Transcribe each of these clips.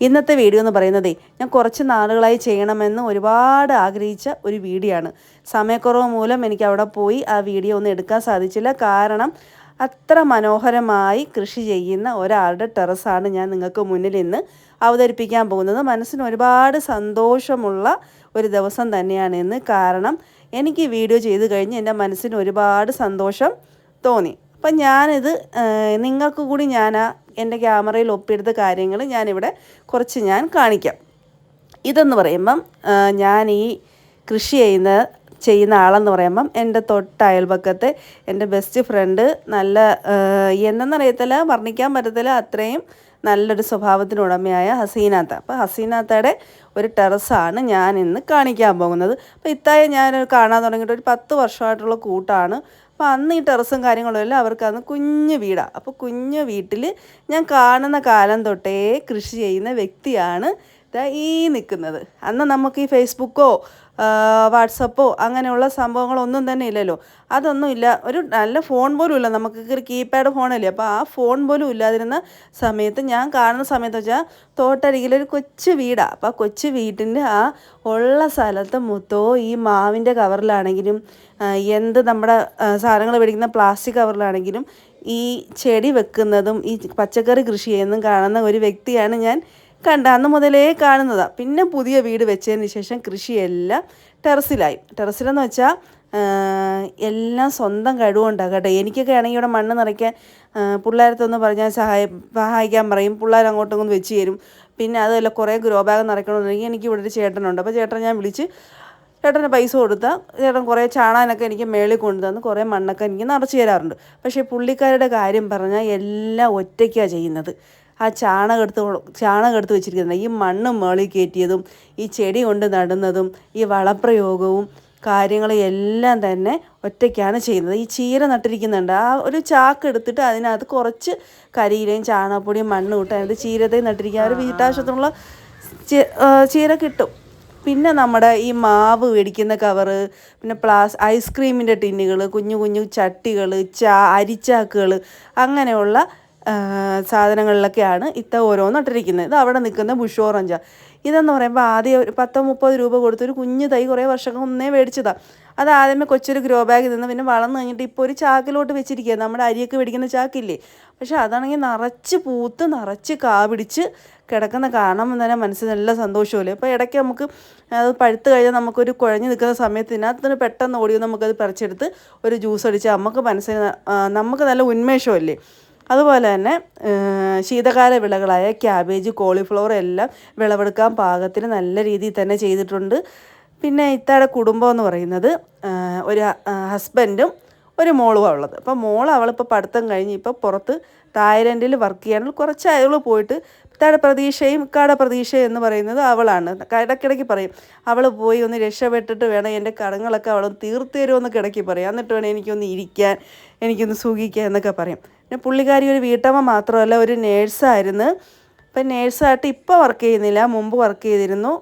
ഇന്നത്തെ വീഡിയോ എന്ന് പറയുന്നത് ഞാൻ കുറച്ച് നാളുകളായി ചെയ്യണമെന്ന് ഒരുപാട് ആഗ്രഹിച്ച ഒരു വീഡിയോ ആണ് സമയക്കുറവ് മൂലം എനിക്ക് അവിടെ പോയി ആ വീഡിയോ ഒന്നും എടുക്കാൻ സാധിച്ചില്ല. കാരണം അത്ര മനോഹരമായി കൃഷി ചെയ്യുന്ന ഒരാളുടെ ടെറസാണ് ഞാൻ നിങ്ങൾക്ക് മുന്നിൽ ഇന്ന് അവതരിപ്പിക്കാൻ പോകുന്നത്. മനസ്സിന് ഒരുപാട് സന്തോഷമുള്ള ഒരു ദിവസം തന്നെയാണ് ഇന്ന്. കാരണം എനിക്ക് വീഡിയോ ചെയ്ത് കഴിഞ്ഞ് എന്റെ മനസ്സിന് ഒരുപാട് സന്തോഷം തോന്നി. അപ്പം ഞാനിത് നിങ്ങൾക്ക് കൂടി ഞാൻ ആ എന്റെ ക്യാമറയിൽ ഒപ്പിയെടുത്ത കാര്യങ്ങൾ ഞാനിവിടെ കുറച്ച് ഞാൻ കാണിക്കാം. ഇതെന്ന് പറയുമ്പം ഞാൻ ഈ കൃഷി ചെയ്യുന്ന ചെയ്യുന്ന ആളെന്ന് പറയുമ്പം എന്റെ തൊട്ട് അയൽപക്കത്തെ എന്റെ ബെസ്റ്റ് ഫ്രണ്ട് നല്ല എന്നറിയത്തില്ല വർണിക്കാൻ പറ്റത്തില്ല അത്രയും നല്ലൊരു സ്വഭാവത്തിന് ഉടമയായ ഹസീനാത്ത. അപ്പോൾ ഹസീനാത്തയുടെ ഒരു ടെറസാണ് ഞാൻ ഇന്ന് കാണിക്കാൻ പോകുന്നത്. അപ്പോൾ ഇത്തായ ഞാൻ കാണാൻ തുടങ്ങിയിട്ട് ഒരു പത്ത് വർഷമായിട്ടുള്ള കൂട്ടാണ് അപ്പോൾ അന്ന് ഈ ടെറസും കാര്യങ്ങളും എല്ലാം അവർക്ക് അന്ന് കുഞ്ഞു വീടാണ് അപ്പോൾ കുഞ്ഞു വീട്ടിൽ ഞാൻ കാണുന്ന കാലം തൊട്ടേ കൃഷി ചെയ്യുന്ന വ്യക്തിയാണ് ഈ നിൽക്കുന്നത് അന്ന് നമുക്ക് ഈ ഫേസ്ബുക്കോ വാട്സപ്പോ അങ്ങനെയുള്ള സംഭവങ്ങളൊന്നും തന്നെ ഇല്ലല്ലോ. അതൊന്നും ഇല്ല. ഒരു നല്ല ഫോൺ പോലും ഇല്ല. നമുക്ക് കീപാഡ് ഫോണല്ലേ. അപ്പോൾ ആ ഫോൺ പോലും ഇല്ലാതിരുന്ന സമയത്ത് ഞാൻ കാണുന്ന സമയത്ത് വെച്ചാൽ തോട്ടരികിലൊരു കൊച്ചു വീടാണ് അപ്പോൾ ആ കൊച്ചു വീട്ടിന്റെ ആ ഉള്ള സ്ഥലത്ത് മൊത്തവും ഈ മാവിന്റെ കവറിലാണെങ്കിലും എന്ത് നമ്മുടെ സാധനങ്ങൾ മേടിക്കുന്ന പ്ലാസ്റ്റിക് കവറിലാണെങ്കിലും ഈ ചെടി വെക്കുന്നതും ഈ പച്ചക്കറി കൃഷി ചെയ്യുന്നതും കാണുന്ന ഒരു വ്യക്തിയാണ് ഞാൻ കണ്ട അന്ന് മുതലേ കാണുന്നതാണ് പിന്നെ പുതിയ വീട് വെച്ചതിന് ശേഷം കൃഷിയെല്ലാം ടെറസിലായി. ടെറസിലെന്ന് വെച്ചാൽ എല്ലാം സ്വന്തം കഴിവുണ്ടാകും കേട്ടോ എനിക്കൊക്കെ ആണെങ്കിൽ ഇവിടെ മണ്ണ് നിറയ്ക്കാൻ പിള്ളേരത്തൊന്ന് പറഞ്ഞാൽ സഹായ സഹായിക്കാൻ പറയും. പിള്ളേർ അങ്ങോട്ടും ഇങ്ങോട്ടും വെച്ച് തരും. പിന്നെ അതുമല്ല കുറേ ഗ്രോ ബാഗ് നിറയ്ക്കണമെന്നുണ്ടെങ്കിൽ എനിക്ക് ഇവിടെ ഒരു ചേട്ടനുണ്ട്. അപ്പോൾ ചേട്ടൻ ഞാൻ വിളിച്ച് ചേട്ടന് പൈസ കൊടുത്താൽ ചേട്ടൻ കുറേ ചാണാനൊക്കെ എനിക്ക് മേളിൽ കൊണ്ടുതന്ന് കുറേ മണ്ണൊക്കെ എനിക്ക് നിറച്ച് തരാറുണ്ട്. പക്ഷേ പുള്ളിക്കാരുടെ കാര്യം പറഞ്ഞാൽ എല്ലാം ഒറ്റയ്ക്കാണ് ചെയ്യുന്നത്. ആ ചാണകം എടുത്ത് ചാണകം എടുത്ത് വെച്ചിരിക്കുന്നത്. ഈ മണ്ണ് മേളിൽ കയറ്റിയതും ഈ ചെടി കൊണ്ട് നടുന്നതും ഈ വളപ്രയോഗവും കാര്യങ്ങളും എല്ലാം തന്നെ ഒറ്റയ്ക്കാണ് ചെയ്യുന്നത്. ഈ ചീര നട്ടിരിക്കുന്നുണ്ട്. ആ ഒരു ചാക്ക് എടുത്തിട്ട് അതിനകത്ത് കുറച്ച് കരിയിലയും ചാണകപ്പൊടിയും മണ്ണും ഇട്ട് അതിനകത്ത് ചീരത്തെ നട്ടിരിക്കുക ഒരു വീട്ടാവശ്യത്തിനുള്ള ചീര കിട്ടും. പിന്നെ നമ്മുടെ ഈ മാവ് മേടിക്കുന്ന കവറ് പിന്നെ പ്ലാസ് ഐസ്ക്രീമിന്റെ ടിന്നുകൾ കുഞ്ഞു കുഞ്ഞു ചട്ടികൾ ചാ അരിച്ചാക്കുകൾ അങ്ങനെയുള്ള സാധനങ്ങളിലൊക്കെയാണ് ഇത്ത ഓരോന്ന് ഇട്ടിരിക്കുന്നത്. ഇത് അവിടെ നിൽക്കുന്ന ബുഷ് ഓറഞ്ച. ഇതെന്ന് പറയുമ്പോൾ ആദ്യം ഒരു പത്തോ മുപ്പത് രൂപ കൊടുത്തൊരു കുഞ്ഞു തൈ കുറേ വർഷങ്ങൾ ഒന്നേ മേടിച്ചതാണ് അത് ആദ്യമേ കൊച്ചൊരു ഗ്രോ ബാഗ് നിന്ന് പിന്നെ വളർന്നു കഴിഞ്ഞിട്ട് ഇപ്പോൾ ഒരു ചാക്കിലോട്ട് വെച്ചിരിക്കുക നമ്മുടെ അരിയൊക്കെ പിടിക്കുന്ന ചാക്കില്ലേ? പക്ഷേ അതാണെങ്കിൽ നിറച്ച് പൂത്ത് നിറച്ച് കാ പിടിച്ച് കിടക്കുന്ന കാണുമ്പോൾ തന്നെ മനസ്സിന് നല്ല സന്തോഷമല്ലേ? അപ്പോൾ ഇടയ്ക്ക് നമുക്ക് അത് പഴുത്ത് കഴിഞ്ഞാൽ നമുക്കൊരു കുഴഞ്ഞു നിൽക്കുന്ന സമയത്ത് ഇതിനകത്ത് പെട്ടെന്ന് ഓടിയോ നമുക്കത് പറിച്ചെടുത്ത് ഒരു ജ്യൂസ് അടിച്ചാൽ നമുക്ക് മനസ്സിന് നമുക്ക് നല്ല ഉന്മേഷമല്ലേ? അതുപോലെ തന്നെ ശീതകാല വിളകളായ ക്യാബേജ് കോളിഫ്ലവർ എല്ലാം വിളവെടുക്കാൻ പാകത്തിന് നല്ല രീതിയിൽ തന്നെ ചെയ്തിട്ടുണ്ട്. പിന്നെ ഇത്താടെ കുടുംബം എന്ന് പറയുന്നത് ഒരു ഹസ്ബൻഡും ഒരു മോളുമാണ് ഉള്ളത്. അപ്പോൾ മോൾ അവളിപ്പോൾ പഠിത്തം കഴിഞ്ഞ് ഇപ്പോൾ പുറത്ത് തായ്ലൻഡിൽ വർക്ക് ചെയ്യാനുള്ള കുറച്ച് അയൾ പോയിട്ട് തട പ്രതീക്ഷയും കട പ്രതീക്ഷയും എന്ന് പറയുന്നത് അവളാണ്. ഇടയ്ക്കിടയ്ക്ക് പറയും അവൾ പോയി ഒന്ന് രക്ഷപ്പെട്ടിട്ട് വേണം എന്റെ കടങ്ങളൊക്കെ അവൾ തീർത്തു തരുമെന്നൊക്കെ ഇടയ്ക്ക് പറയും. എന്നിട്ട് വേണം എനിക്കൊന്ന് ഇരിക്കാൻ എനിക്കൊന്ന് സുഖിക്കാൻ എന്നൊക്കെ പറയും. പിന്നെ പുള്ളിക്കാരി ഒരു വീട്ടമ്മ മാത്രമല്ല ഒരു നേഴ്സായിരുന്നു ഇപ്പം നേഴ്സായിട്ട് ഇപ്പോൾ വർക്ക് ചെയ്യുന്നില്ല മുമ്പ് വർക്ക് ചെയ്തിരുന്നു.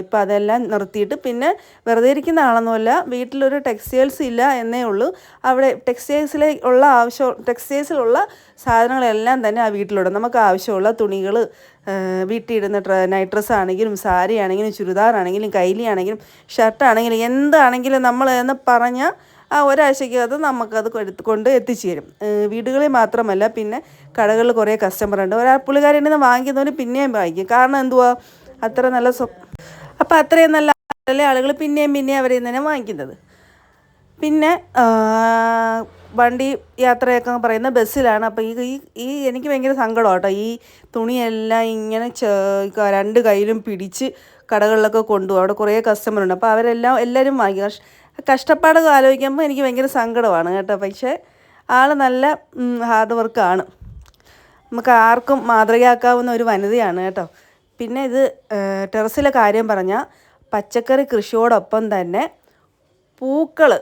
ഇപ്പം അതെല്ലാം നിർത്തിയിട്ട് പിന്നെ വെറുതെ ഇരിക്കുന്ന ആളൊന്നുമല്ല. വീട്ടിലൊരു ടെക്സ്റ്റൈൽസ് ഇല്ല എന്നേ ഉള്ളൂ. അവിടെ ടെക്സ്റ്റൈൽസിലെ ഉള്ള ആവശ്യം ടെക്സ്റ്റൈൽസിലുള്ള സാധനങ്ങളെല്ലാം തന്നെ ആ വീട്ടിലുണ്ട്. നമുക്ക് ആവശ്യമുള്ള തുണികൾ വീട്ടിൽ ഇടുന്ന ഡ്ര നൈറ്റ് ഡ്രസ്സ് ആണെങ്കിലും സാരി ആണെങ്കിലും ചുരിദാറാണെങ്കിലും കൈലി ആണെങ്കിലും ഷർട്ട് ആണെങ്കിലും എന്താണെങ്കിലും നമ്മൾ എന്ന് പറഞ്ഞാൽ ആ ഒരാഴ്ചക്കകത്ത് നമുക്കത് കൊണ്ട് എത്തിച്ചു തരും വീടുകളിൽ മാത്രമല്ല പിന്നെ കടകളിൽ കുറേ കസ്റ്റമർ ഉണ്ട് ഒരാൾ പുള്ളിക്കാരിൽ നിന്ന് വാങ്ങിക്കുന്നവർ പിന്നെയും വാങ്ങിക്കും. കാരണം എന്തുവാ? അത്ര നല്ല സ്വ അപ്പം അത്രയും നല്ല ആളല്ലേ ആളുകൾ പിന്നെയും പിന്നെയും അവരിൽ തന്നെ വാങ്ങിക്കുന്നത്. പിന്നെ വണ്ടി യാത്രയൊക്കെ പറയുന്ന ബസ്സിലാണ്. അപ്പോൾ ഈ ഈ ഈ എനിക്ക് ഭയങ്കര സങ്കടം കേട്ടോ ഈ തുണിയെല്ലാം ഇങ്ങനെ രണ്ട് കയ്യിലും പിടിച്ച് കടകളിലൊക്കെ കൊണ്ടുപോകും. അവിടെ കുറേ കസ്റ്റമറുണ്ട് അപ്പോൾ അവരെല്ലാം എല്ലാവരും വാങ്ങിക്കും. കഷ്ടപ്പാട് ആലോചിക്കുമ്പോൾ എനിക്ക് ഭയങ്കര സങ്കടമാണ് കേട്ടോ. പക്ഷേ ആൾ നല്ല ഹാർഡ് വർക്കാണ് നമുക്ക് ആർക്കും മാതൃകയാക്കാവുന്ന ഒരു വനിതയാണ് കേട്ടോ. പിന്നെ ഇത് ടെറസിലെ കാര്യം പറഞ്ഞാൽ പച്ചക്കറി കൃഷിയോടൊപ്പം തന്നെ പൂക്കൾ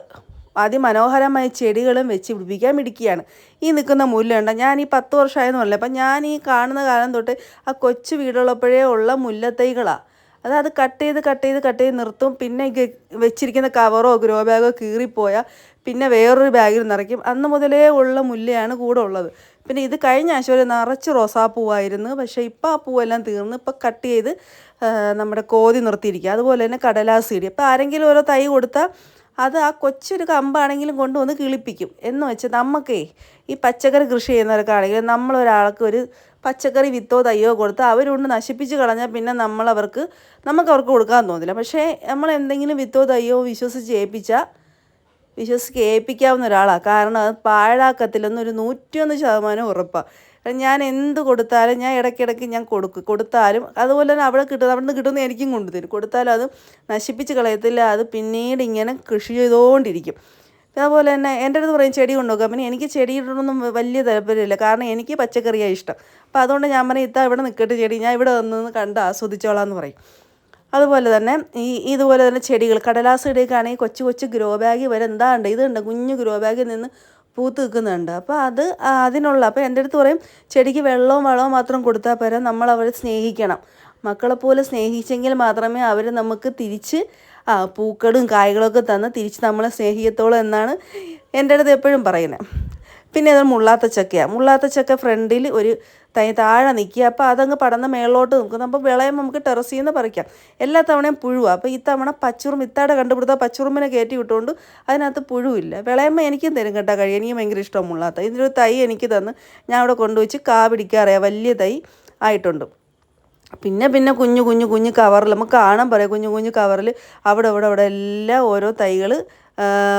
അതിമനോഹരമായ ചെടികളും വെച്ച് പിടിപ്പിക്കാൻ മിടിക്കുകയാണ് ഈ നിൽക്കുന്ന മുല്ലുണ്ട് ഞാൻ ഈ പത്ത് വർഷമായെന്ന് പറഞ്ഞില്ല. അപ്പം ഞാൻ ഈ കാണുന്ന കാലം തൊട്ട് ആ കൊച്ചു വീടുള്ളപ്പോഴേ ഉള്ള മുല്ലത്തൈകളാണ് അത് അത് കട്ട് ചെയ്ത് കട്ട് ചെയ്ത് കട്ട് ചെയ്ത് നിർത്തും. പിന്നെ വെച്ചിരിക്കുന്ന കവറോ ഗ്രോ ബാഗോ കീറിപ്പോയാൽ പിന്നെ വേറൊരു ബാഗിൽ നിറയ്ക്കും. അന്ന് മുതലേ ഉള്ള മുല്ലയാണ് കൂടെ ഉള്ളത്. പിന്നെ ഇത് കഴിഞ്ഞ ആഴ്ച ഒരു നിറച്ച് റോസാപ്പൂവായിരുന്നു. പക്ഷേ ഇപ്പോൾ ആ പൂവെല്ലാം തീർന്ന് ഇപ്പോൾ കട്ട് ചെയ്ത് നമ്മുടെ കോതി നിർത്തിയിരിക്കുക. അതുപോലെ തന്നെ കടലാസ് ചെടി അപ്പോൾ ആരെങ്കിലും ഓരോ തൈ കൊടുത്താൽ അത് ആ കൊച്ചൊരു കമ്പാണെങ്കിലും കൊണ്ടുവന്ന് കിളിപ്പിക്കും. എന്ന് വെച്ചാൽ നമുക്കേ ഈ പച്ചക്കറി കൃഷി ചെയ്യുന്നവർക്കാണെങ്കിലും നമ്മളൊരാൾക്ക് ഒരു പച്ചക്കറി വിത്തോ തയ്യോ കൊടുത്ത് അവരുകൊണ്ട് നശിപ്പിച്ച് കളഞ്ഞാൽ പിന്നെ നമ്മളവർക്ക് നമുക്ക് അവർക്ക് കൊടുക്കാൻ തോന്നില്ല. പക്ഷേ നമ്മൾ എന്തെങ്കിലും വിത്തോ തയ്യോ വിശ്വസിച്ച് ഏൽപ്പിച്ചാൽ വിശ്വസിച്ച് ഏൽപ്പിക്കാവുന്ന ഒരാളാണ് കാരണം അത് പാഴാക്കത്തില്ലെന്ന് ഒരു നൂറ്റിയൊന്ന് ശതമാനം ഉറപ്പാണ് ഞാൻ എന്ത് കൊടുത്താലും ഞാൻ ഇടയ്ക്കിടയ്ക്ക് ഞാൻ കൊടുക്കും. കൊടുത്താലും അതുപോലെ തന്നെ അവിടെ കിട്ടുന്ന അവിടെ നിന്ന് കിട്ടുന്ന എനിക്കും കൊണ്ടുതരും. കൊടുത്താലും അത് നശിപ്പിച്ച് കളയത്തില്ല. അത് പിന്നീട് ഇങ്ങനെ കൃഷി ചെയ്തുകൊണ്ടിരിക്കും. അതുപോലെ തന്നെ എന്റെ അടുത്ത് പറയും ചെടി കൊണ്ടുപോകാം പിന്നെ എനിക്ക് ചെടിയിടൊന്നും വലിയ താല്പര്യമില്ല. കാരണം എനിക്ക് പച്ചക്കറിയാണ് ഇഷ്ടം. അപ്പോൾ അതുകൊണ്ട് ഞാൻ പറയും ഇത്താ ഇവിടെ നിൽക്കട്ടെ ചെടി ഞാൻ ഇവിടെ വന്ന് കണ്ട് ആസ്വദിച്ചോളാം എന്ന് പറയും. അതുപോലെ തന്നെ ഈ ഇതുപോലെ തന്നെ ചെടികൾ കടലാസ് ഇടുകയാണെങ്കിൽ കൊച്ചു കൊച്ചു ഗ്രോ ബാഗ് വരെ എന്താണ്ട് ഇതുണ്ട് കുഞ്ഞു ഗ്രോ ബാഗിൽ നിന്ന് പൂത്ത് നിൽക്കുന്നുണ്ട്. അപ്പോൾ അത് അതിനുള്ള അപ്പോൾ എന്റെ അടുത്ത് പറയും ചെടിക്ക് വെള്ളവും വളവും മാത്രം കൊടുത്താൽ പോരാ നമ്മൾ അവരെ സ്നേഹിക്കണം മക്കളെപ്പോലെ സ്നേഹിച്ചെങ്കിൽ മാത്രമേ അവർ നമുക്ക് തിരിച്ച് പൂക്കളും കായ്കളൊക്കെ തന്ന് തിരിച്ച് നമ്മളെ സ്നേഹിക്കത്തോളം എന്നാണ് എന്റെ അടുത്ത് എപ്പോഴും പറയുന്നത്. പിന്നെ അത് മുള്ളാത്ത ചക്കയാണ് മുള്ളാത്ത ചക്ക ഫ്രണ്ടിൽ ഒരു തൈ താഴെ നിൽക്കുക. അപ്പോൾ അതങ്ങ് പടന്ന് മേളിലോട്ട് നിൽക്കുന്നു. അപ്പോൾ വിളയം നമുക്ക് ടെറസിൽ നിന്ന് പറിക്കാം. എല്ലാ തവണയും പുഴുവാണ് അപ്പോൾ ഈ ഇത്തവണ പച്ചുറും ഇത്താടെ കണ്ടുപിടുത്ത പച്ചുറുമ്പിനെ കയറ്റി വിട്ടുകൊണ്ട് അതിനകത്ത് പുഴുവില്ല. വിളയമ്മ എനിക്കും തരും കേട്ടോ കഴിയും എനിക്ക് ഭയങ്കര ഇഷ്ടമാണ് മുള്ളാത്ത. ഒരു തൈ എനിക്ക് തന്ന് ഞാൻ അവിടെ കൊണ്ടുവച്ച് കാ പിടിക്കാറിയാം. വലിയ തൈ ആയിട്ടുണ്ട്. പിന്നെ പിന്നെ കുഞ്ഞു കുഞ്ഞു കുഞ്ഞു കവറിൽ നമുക്ക് കാണാൻ പറയാം. കുഞ്ഞു കുഞ്ഞു കവറിൽ അവിടെ അവിടെ അവിടെ എല്ലാം ഓരോ തൈകൾ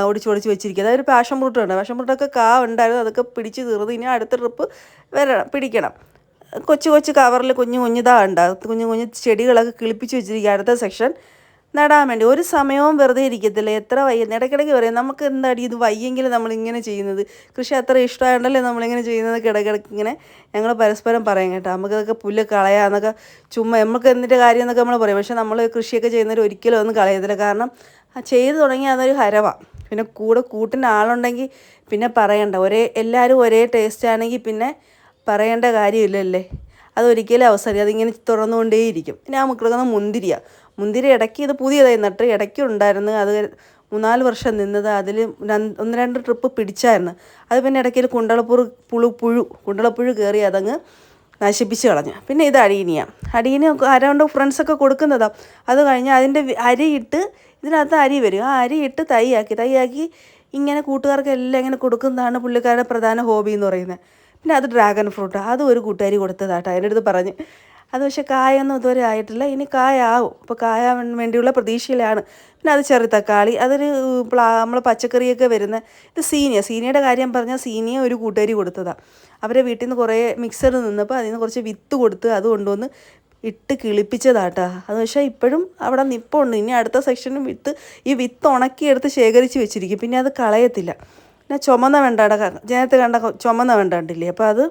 ഒടിച്ച് ഒടിച്ച് വെച്ചിരിക്കുക അതായത് പാഷൻ ഫ്രൂട്ട് ഉണ്ട്. പാഷൻ ഫ്രൂട്ടൊക്കെ കാ ഉണ്ടായിരുന്നു. അതൊക്കെ പിടിച്ച് തീർന്ന് ഇനി അടുത്ത ട്രിപ്പ് വരണം പിടിക്കണം. കൊച്ചു കൊച്ചു കവറിൽ കുഞ്ഞു കുഞ്ഞിതാ ഉണ്ടാകും കുഞ്ഞു കുഞ്ഞു ചെടികളൊക്കെ കിളിപ്പിച്ച് വെച്ചിരിക്കുക അടുത്ത സെക്ഷൻ നടാൻ വേണ്ടി. ഒരു സമയവും വെറുതെ ഇരിക്കത്തില്ല. എത്ര വയ്യ ഇടയ്ക്കിടയ്ക്ക് പറയും നമുക്ക് എന്താടി ഇത് വയ്യെങ്കിലും നമ്മളിങ്ങനെ ചെയ്യുന്നത്? കൃഷി അത്ര ഇഷ്ടമായതുകൊണ്ടല്ലേ നമ്മളിങ്ങനെ ചെയ്യുന്നത്? ഇടയ്ക്കിടയ്ക്ക് ഇങ്ങനെ ഞങ്ങൾ പരസ്പരം പറയും കേട്ടോ. നമുക്കതൊക്കെ പുല്ല് കളയാന്നൊക്കെ ചുമ്മാ നമുക്ക് എന്തിന്റെ കാര്യം എന്നൊക്കെ നമ്മൾ പറയും. പക്ഷേ നമ്മൾ കൃഷിയൊക്കെ ചെയ്യുന്നവർ ഒരിക്കലും ഒന്നും കളയത്തില്ല. കാരണം ചെയ്ത് തുടങ്ങിയ അതൊരു ഹരവാണ് പിന്നെ കൂടെ കൂട്ടിന് ആളുണ്ടെങ്കിൽ പിന്നെ പറയണ്ട. ഒരേ എല്ലാവരും ഒരേ ടേസ്റ്റ് ആണെങ്കിൽ പിന്നെ പറയേണ്ട കാര്യമില്ലല്ലേ. അതൊരിക്കലും അവസരം. അതിങ്ങനെ തുറന്നുകൊണ്ടേയിരിക്കും പിന്നെ ആ മക്കളൊക്കെ മുന്തിരിയ. മുന്തിരി ഇടയ്ക്ക് ഇത് പുതിയതായി നട്ട് ഇടയ്ക്ക് ഉണ്ടായിരുന്നു. അത് മൂന്നാൽ വർഷം നിന്നത്. അതിൽ ഒന്ന് രണ്ട് ട്രിപ്പ് പിടിച്ചായിരുന്നു. അത് പിന്നെ ഇടയ്ക്കിൽ കുണ്ടളപ്പൂർ പുളു പുഴു പുഴു കുണ്ടളപ്പുഴു കയറി അതങ്ങ് നശിപ്പിച്ച് കളഞ്ഞു. പിന്നെ ഇത് അടീനിയ. അടീനി ആരാണ്ട് ഫ്രണ്ട്സൊക്കെ കൊടുക്കുന്നതാണ് അത് കഴിഞ്ഞ് അതിന്റെ അരിയിട്ട് ഇതിനകത്ത് അരി വരും. ആ അരിയിട്ട് തൈയാക്കി തൈയാക്കി ഇങ്ങനെ കൂട്ടുകാർക്ക് എല്ലാം ഇങ്ങനെ കൊടുക്കുന്നതാണ് പുള്ളിക്കാരുടെ പ്രധാന ഹോബി എന്ന് പറയുന്നത്. പിന്നെ അത് ഡ്രാഗൺ ഫ്രൂട്ട് അത് ഒരു കൂട്ടുകാരി കൊടുത്തതാട്ടോ. അതിന്റെ അടുത്ത് പറഞ്ഞ് അത് പക്ഷേ കായൊന്നും ഇതുവരെ ആയിട്ടില്ല. ഇനി കായാവും. അപ്പോൾ കായാവാൻ വേണ്ടിയുള്ള പ്രതീക്ഷയിലാണ്. പിന്നെ അത് ചെറു തക്കാളി അതൊരു പ്ലാ നമ്മൾ പച്ചക്കറിയൊക്കെ വരുന്ന ഇത് സീനിയ. സീനിയയുടെ കാര്യം പറഞ്ഞാൽ സീനിയ ഒരു കൂട്ടുകാരി കൊടുത്തതാണ് അവരെ വീട്ടിൽ നിന്ന് കുറേ മിക്സർ നിന്നപ്പോൾ അതിൽ നിന്ന് കുറച്ച് വിത്ത് കൊടുത്ത് അത് കൊണ്ടുവന്ന് ഇട്ട് കിളിപ്പിച്ചതാട്ടാ. അത് പക്ഷേ ഇപ്പോഴും അവിടെ നിപ്പുണ്ട്. ഇനി അടുത്ത സെക്ഷനും വിത്ത് ഈ വിത്ത് ഉണക്കിയെടുത്ത് ശേഖരിച്ച് വെച്ചിരിക്കും. പിന്നെ അത് കളയത്തില്ല. പിന്നെ ചുമന്ന വെണ്ടാട നേരത്തെ കണ്ട ചുമന്ന വേണ്ടാണ്ടില്ലേ അപ്പോൾ അത്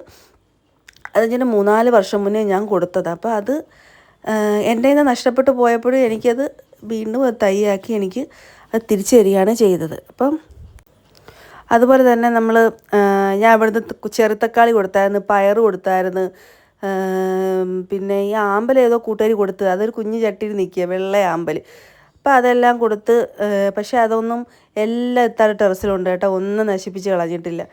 അതിന് മൂന്നാൽ വർഷം മുന്നേ ഞാൻ കൊടുത്തത്. അപ്പോൾ അത് എന്റെ നിന്ന് നഷ്ടപ്പെട്ടു പോയപ്പോഴും എനിക്കത് വീണ്ടും തൈയാക്കി എനിക്ക് അത് തിരിച്ചു തരികയാണ് ചെയ്തത്. അപ്പം അതുപോലെ തന്നെ നമ്മൾ ഞാൻ ഇവിടുന്ന് ചെറുത്തക്കാളി കൊടുത്തായിരുന്നു പയർ കൊടുത്തായിരുന്നു പിന്നെ ഈ ആമ്പൽ ഏതോ കൂട്ടുകാരി കൊടുത്ത് അതൊരു കുഞ്ഞു ചട്ടിയിൽ നിൽക്കുക വെള്ള ആമ്പൽ അപ്പോൾ അതെല്ലാം കൊടുത്ത് പക്ഷേ അതൊന്നും എല്ലാ ഇത്താഴ ടെറസിലുണ്ട് കേട്ടോ ഒന്നും നശിപ്പിച്ച് കളഞ്ഞിട്ടില്ല.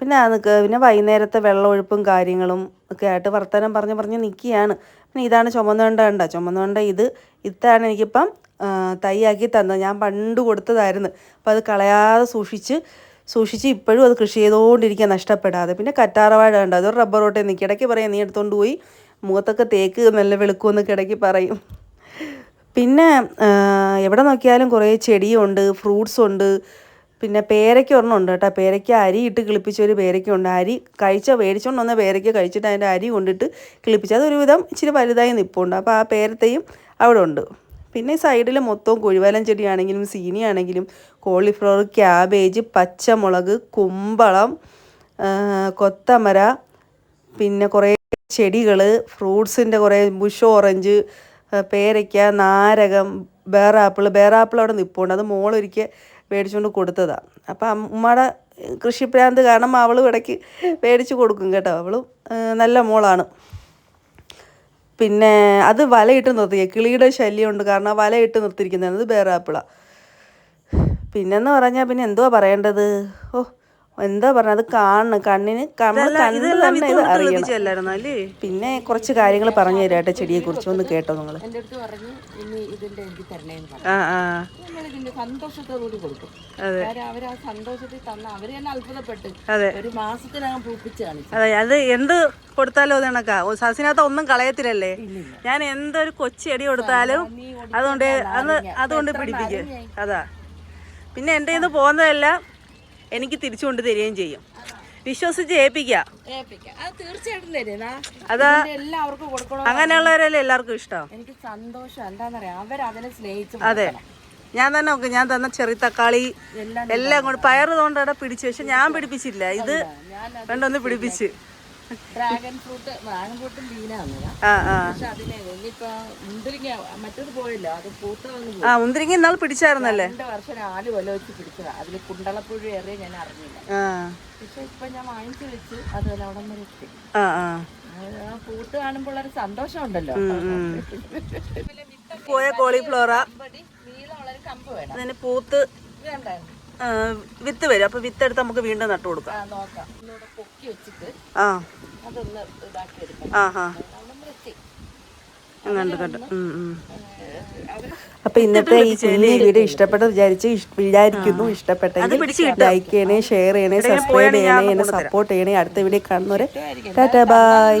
പിന്നെ നിൽക്കുക പിന്നെ വൈകുന്നേരത്തെ വെള്ളമൊഴുപ്പും കാര്യങ്ങളും ഒക്കെ ആയിട്ട് വർത്തമാനം പറഞ്ഞ് പറഞ്ഞ് നിൽക്കുകയാണ്. പിന്നെ ഇതാണ് ചുമന്നുകൊണ്ട കണ്ട. ചുമന്നുകൊണ്ട ഇത് ഇത്താണ് എനിക്കിപ്പം തൈയാക്കി തന്നത്. ഞാൻ പണ്ട് കൊടുത്തതായിരുന്നു. അപ്പോൾ അത് കളയാതെ സൂക്ഷിച്ച് സൂക്ഷിച്ച് ഇപ്പോഴും അത് കൃഷി ചെയ്തുകൊണ്ടിരിക്കുക നഷ്ടപ്പെടാതെ. പിന്നെ കറ്റാറവാഴ ഉണ്ട് അതൊരു റബ്ബർ റോട്ടെ നിൽക്കുക ഇടയ്ക്ക് പറയാം നീ എടുത്തുകൊണ്ട് പോയി മുഖത്തൊക്കെ തേക്ക് നല്ല വെളുക്കുമെന്നൊക്കെ കിടക്കി പറയും. പിന്നെ എവിടെ നോക്കിയാലും കുറേ ചെടിയുണ്ട് ഫ്രൂട്ട്സ് ഉണ്ട് പിന്നെ പേരയ്ക്ക ഒരെണ്ണം ഉണ്ട് കേട്ടോ. പേരയ്ക്ക അരി ഇട്ട് കിളിപ്പിച്ച ഒരു പേരയ്ക്ക ഉണ്ട്. അരി കഴിച്ച മേടിച്ചുകൊണ്ട് വന്ന പേരയ്ക്ക കഴിച്ചിട്ട് അതിന്റെ അരി കൊണ്ടിട്ട് കിളിപ്പിച്ച് അതൊരുവിധം ഇച്ചിരി വലുതായി നിൽപ്പുണ്ട് അപ്പോൾ ആ പേരത്തെയും അവിടെ ഉണ്ട്. പിന്നെ സൈഡിൽ മൊത്തവും കുഴിവലം ചെടിയാണെങ്കിലും സീനിയാണെങ്കിലും കോളിഫ്ലവർ ക്യാബേജ് പച്ചമുളക് കുമ്പളം കൊത്തമര പിന്നെ കുറേ ചെടികൾ ഫ്രൂട്ട്സിന്റെ കുറേ ബുഷ് ഓറഞ്ച് പേരയ്ക്ക നാരകം ബേറാപ്പിൾ ബേറാപ്പിൾ അവിടെ നിൽപ്പുണ്ട് അത് മോളൊരിക്കൽ മേടിച്ചുകൊണ്ട് കൊടുത്തതാണ് അപ്പം അമ്മയുടെ കൃഷിപ്രാന്ത് കാരണം അവളും ഇടയ്ക്ക് മേടിച്ച് കൊടുക്കും കേട്ടോ. അവളും നല്ല മോളാണ്. പിന്നെ അത് വലയിട്ട് നിർത്തിയ കിളിയുടെ ശല്യമുണ്ട് കാരണം വലയിട്ട് നിർത്തിയിരിക്കുന്നത് ബേറാപ്പിള പിന്നെന്ന് പറഞ്ഞാൽ പിന്നെ എന്തുവാ പറയേണ്ടത്? ഓ എന്താ പറഞ്ഞ അത് കാണണം. കണ്ണിന് നമ്മൾ കണ്ണ് തന്നെ ഇത് അറിയണം. പിന്നെ കുറച്ച് കാര്യങ്ങൾ പറഞ്ഞു തരാട്ടെ ചെടിയെ കുറിച്ച്. ഒന്ന് കേട്ടോ നിങ്ങൾ. കൊടുക്കും അതെ. കാര്യം അവർ സന്തോഷത്തിൽ തന്ന അവർ തന്നെ അത്ഭുതപ്പെട്ട് ഒരു മാസത്തിനകം പൂപ്പിച്ച് കാണിച്ചു. അതെ അത് എന്ത് കൊടുത്താലും അത് കണക്കാ. സസിനകത്ത് ഒന്നും കളയത്തില്ലല്ലേ? ഞാൻ എന്തൊരു കൊച്ചെടി കൊടുത്താലും അതുകൊണ്ട് അത് അതുകൊണ്ട് പിടിപ്പിക്കും. അതാ. പിന്നെ എന്റെ നിന്ന് പോകുന്നതെല്ലാം എനിക്ക് തിരിച്ചു കൊണ്ട് തരികയും ചെയ്യും. വിശ്വസിച്ച് ഏൽപ്പിക്കാം. അത് അങ്ങനെയുള്ളവരല്ലേ എല്ലാവർക്കും ഇഷ്ടം. എനിക്ക് സന്തോഷം. എന്താണെന്നറിയാം അവരതിനെ സ്നേഹിച്ച് അതെ. ഞാൻ തന്നെ നോക്ക് ഞാൻ തന്ന ചെറിയ തക്കാളി എല്ലാം കൊണ്ട് കൂടെ അവിടെ പിടിച്ചു പക്ഷെ ഞാൻ പിടിപ്പിച്ചില്ല. ഇത് രണ്ടൊന്ന് പിടിപ്പിച്ച്. ഡ്രാഗൺ ഫ്രൂട്ട് ഡ്രാഗൺ ഫ്രൂട്ടും ആ പക്ഷെ അതിനെ ഇനിയിപ്പോ മുന്തിരിങ്ങ മറ്റത് പോയില്ല. അത് പൂത്ത ആ മുന്തിരിങ്ങ ഇന്നാൾ പിടിച്ചായിരുന്നല്ലേ? രണ്ട് വർഷം നാല് കൊല്ലം വെച്ച് പിടിച്ചതാ. അതിൽ കുണ്ടളപ്പുഴ ഏറെ ഞാൻ അറിഞ്ഞില്ല. പക്ഷെ ഇപ്പൊ ഞാൻ വാങ്ങിച്ചു വെച്ച് അത് അവിടെ വരെ എത്തി പൂത്ത് കാണുമ്പോൾ ഒരു സന്തോഷം ഉണ്ടല്ലോ പോയ കോളിഫ്ലോറ. നീല നീളമുള്ള ഒരു കമ്പ് വേണം. അതിന് പൂത്ത് വേണ്ടായിരുന്നു വിത്ത് വരും. അപ്പൊ വിത്ത് എടുത്ത് നമുക്ക് വീണ്ടും നട്ടു കൊടുക്കാം. ആ ആ. ആ അപ്പൊ ഇന്നത്തെ ഈ ചെല്ലി വീഡിയോ ഇഷ്ടപ്പെട്ട വിചാരിച്ച് വിചാരിക്കുന്നു. ഇഷ്ടപ്പെട്ടെങ്കിൽ ലൈക്ക് ചെയ്യണേ ഷെയർ ചെയ്യണേ സബ്സ്ക്രൈബ് ചെയ്യണേ എന്നെ സപ്പോർട്ട് ചെയ്യണേ അടുത്ത വീഡിയോ കാണുന്നവരെ. Tata bye